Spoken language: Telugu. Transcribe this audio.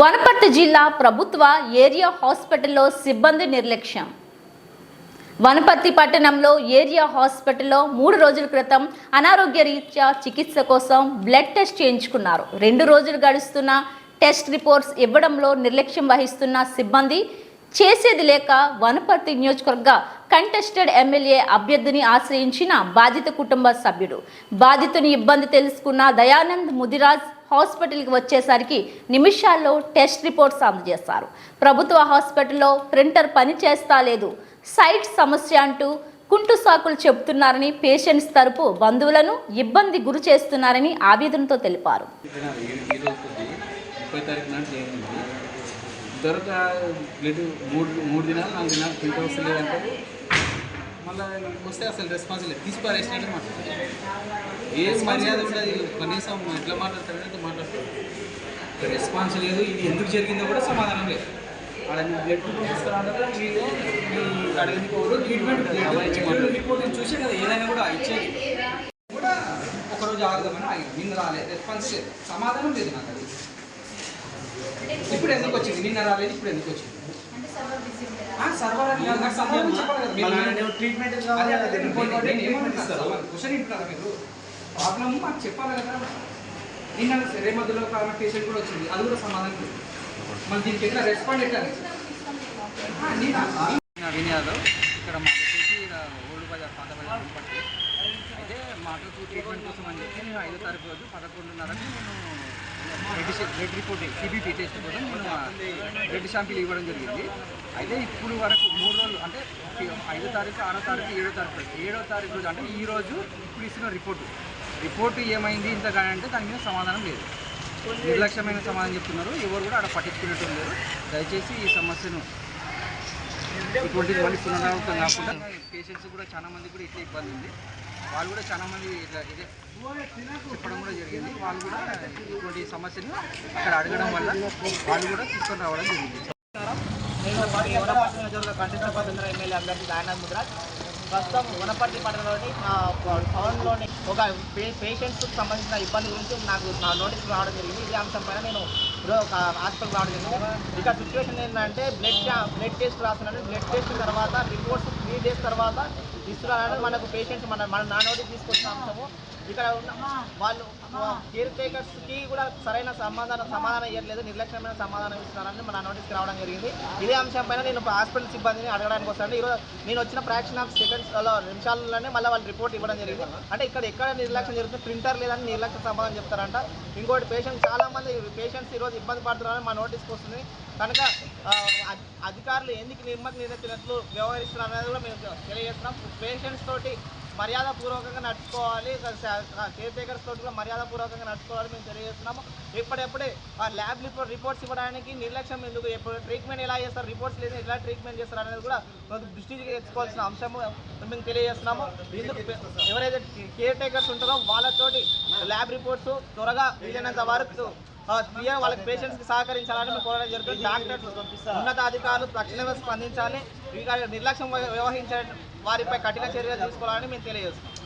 వనపర్తి జిల్లా ప్రభుత్వ ఏరియా హాస్పిటల్లో సిబ్బంది నిర్లక్ష్యం. వనపర్తి పట్టణంలో ఏరియా హాస్పిటల్లో మూడు రోజుల క్రితం అనారోగ్య రీత్యా చికిత్స కోసం బ్లడ్ టెస్ట్ చేయించుకున్నారు. రెండు రోజులు గడుస్తున్న టెస్ట్ రిపోర్ట్స్ ఇవ్వడంలో నిర్లక్ష్యం వహిస్తున్న సిబ్బంది చేసేది లేక వనపర్తి నియోజకవర్గ కంటెస్టెడ్ ఎమ్మెల్యే అభ్యర్థిని ఆశ్రయించిన బాధిత కుటుంబ సభ్యుడు. బాధితుని ఇబ్బంది తెలుసుకున్న దయానంద్ ముదిరాజ్ హాస్పిటల్కి వచ్చేసరికి నిమిషాల్లో టెస్ట్ రిపోర్ట్స్ అందజేస్తారు ప్రభుత్వ హాస్పిటల్లో ప్రింటర్ పని చేస్తా లేదు. సైట్ సమస్య అంటూ కుంటు సాకులు చెబుతున్నారని పేషెంట్స్ తరపు బంధువులను ఇబ్బంది గురి చేస్తున్నారని ఆవేదనతో తెలిపారు. దొరక బ్లడ్ మూడు మూడు దినాలు నాలుగు దినాలు ప్రింట్ హౌస్ లేదంటారు మళ్ళీ వస్తే అసలు రెస్పాన్స్ లేదు. తీసి పారేసినట్టు మాట్లాడుతుంది ఏం మర్యాద ఉండదు. కనీసం ఎట్లా మాట్లాడతారంటే మాట్లాడతారు రెస్పాన్స్ లేదు. ఇది ఎందుకు జరిగిందో కూడా సమాధానం లేదు. ఆడ నీ బ్లడ్ తీసుకురావడం వీళ్ళు మీ అడిగింది పోరు ట్రీట్మెంట్ రిపోర్ట్ చూసే కదా ఏదైనా కూడా ఇచ్చేది. కూడా ఒకరోజు ఆగుదామని ఆగి నిన్న రాలేదు. రెస్పాన్స్ లేదు. సమాధానం లేదు నాకు అది. ఇప్పుడు ఎందుకు వచ్చింది? నిన్న రాలేదు. ఇప్పుడు ఎందుకు వచ్చింది. మీరు ట్రీట్మెంట్ క్వశ్చన్ ఇంటున్నారా మీరు? ప్రాబ్లమ్ మాకు చెప్పాలి కదా. నిన్న రేమద్దులో ఒక పేషెంట్ కూడా వచ్చింది. అది కూడా సమాధానం లేదు మళ్ళీ దీనికి ఎట్లా? రెస్పాండ్ ఎట్లా నవీన్ యాదవ్. ఇక్కడ మాకు వచ్చేసి ఓల్డ్ బజార్ పాత బజార్ పట్టి అయితే మాకు ట్రీట్మెంట్ కోసం అని చెప్పి నేను ఐదో తారీఖు రోజు పదకొండున్నరకు నేను blood blood report C B P test కోసం నేను బ్లడ్ శాంపిల్ ఇవ్వడం జరిగింది. అయితే ఇప్పుడు వరకు మూడు రోజులు అంటే ఐదో తారీఖు ఆరో తారీఖు ఏడో తారీఖు ఏడో తారీఖు రోజు అంటే ఈ రోజు ఇప్పుడు ఇస్తున్న రిపోర్టు రిపోర్టు ఏమైంది ఇంత కానీ అంటే దాని మీద సమాధానం లేదు. నిర్లక్ష్యమైన సమాధానం చెప్తున్నారు. ఎవరు కూడా అక్కడ పట్టించుకునేట్టు లేరు. దయచేసి ఈ సమస్యను ఇటువంటి మళ్ళీ పునరావృతం కాకుండా పేషెంట్స్ కూడా చాలా మంది కూడా ఇట్లా ఇబ్బంది ఉంది. వాళ్ళు కూడా చాలా మంది ఇట్లా ఇదే చెప్పడం కూడా జరిగింది. వాళ్ళు కూడా ఇటువంటి సమస్యను అక్కడ అడగడం వల్ల వాళ్ళు కూడా తీసుకొని రావడం జరిగింది. నేను వనపర్తి నియోజకవర్గ కంటెస్ట్ ఎమ్మెల్యే అభ్యర్థి దయానంద్ ముద్రాజ్. ప్రస్తుతం వనపర్తి పట్టణంలోని టౌన్లోని ఒక పేషెంట్స్కి సంబంధించిన ఇబ్బంది గురించి నాకు నా నోటీస్ రావడం జరిగింది. ఇదే అంశం పైన నేను హాస్పిటల్ రావడం జరిగింది ఇక సిచ్యువేషన్ ఏంటంటే బ్లడ్ బ్లడ్ టెస్ట్ రాస్తున్నాను బ్లడ్ టెస్ట్ తర్వాత రిపోర్ట్స్ త్రీ డేస్ తర్వాత ఇస్తున్నారని మనకు పేషెంట్స్ మన మన నానోటి తీసుకొచ్చిన అంశము. ఇక్కడ ఉన్న వాళ్ళు కేర్ టేకర్స్కి కూడా సరైన సమాధానం సమాధానం ఇవ్వట్లేదు. నిర్లక్ష్యమైన సమాధానం ఇస్తున్నారని మన నోటీస్కి రావడం జరిగింది. ఇదే అంశం పైన నేను హాస్పిటల్ సిబ్బందిని అడగడానికి వస్తాను. ఈరోజు నేను వచ్చిన ప్రాక్షన్ ఆఫ్ సెకండ్స్లో నిమిషాల్లోనే మళ్ళీ వాళ్ళు రిపోర్ట్ ఇవ్వడం జరిగింది. అంటే ఇక్కడ ఎక్కడ నిర్లక్ష్యం జరుగుతుంది ప్రింటర్ లేదని నిర్లక్ష్య సమాధానం చెప్తారంట. ఇంకోటి పేషెంట్ చాలా మంది పేషెంట్స్ ఈరోజు ఇబ్బంది పడుతున్నారని మా నోటీస్కి వస్తుంది. కనుక అధికారులు ఎందుకు నిమ్మకు నీరెత్తినట్లు వ్యవహరిస్తున్నారు అనేది కూడా మేము తెలియజేస్తున్నాం. పేషెంట్స్ తోటి మర్యాదపూర్వకంగా నడుచుకోవాలి. కేర్ టేకర్స్ తోటి కూడా మర్యాదపూర్వకంగా నడుచుకోవాలని మేము తెలియజేస్తున్నాము. ఇప్పుడెప్పుడే ఆ ల్యాబ్ రిపోర్ట్స్ ఇవ్వడానికి నిర్లక్ష్యం ఎందుకు? ఎప్పుడు ట్రీట్మెంట్ ఎలా చేస్తారు? రిపోర్ట్స్ లేదు ఎలా ట్రీట్మెంట్ చేస్తారు అనేది కూడా మనకు దృష్టికి తెచ్చుకోవాల్సిన అంశము మేము తెలియజేస్తున్నాము. ఎవరైతే కేర్ టేకర్స్ ఉంటారో వాళ్ళతోటి ల్యాబ్ రిపోర్ట్స్ త్వరగా వీలైనంత వరకు ఆ, క్లియర్ వాళ్ళకి పేషెంట్స్కి సహకరించాలని మేము కోరడం జరుగుతుంది. డాక్టర్స్ ఉన్నతాధికారులు తక్షణమే స్పందించాలి. నిర్లక్ష్యం వ్యవహరించే వారిపై కఠిన చర్యలు తీసుకోవాలని మేము తెలియజేస్తున్నాం.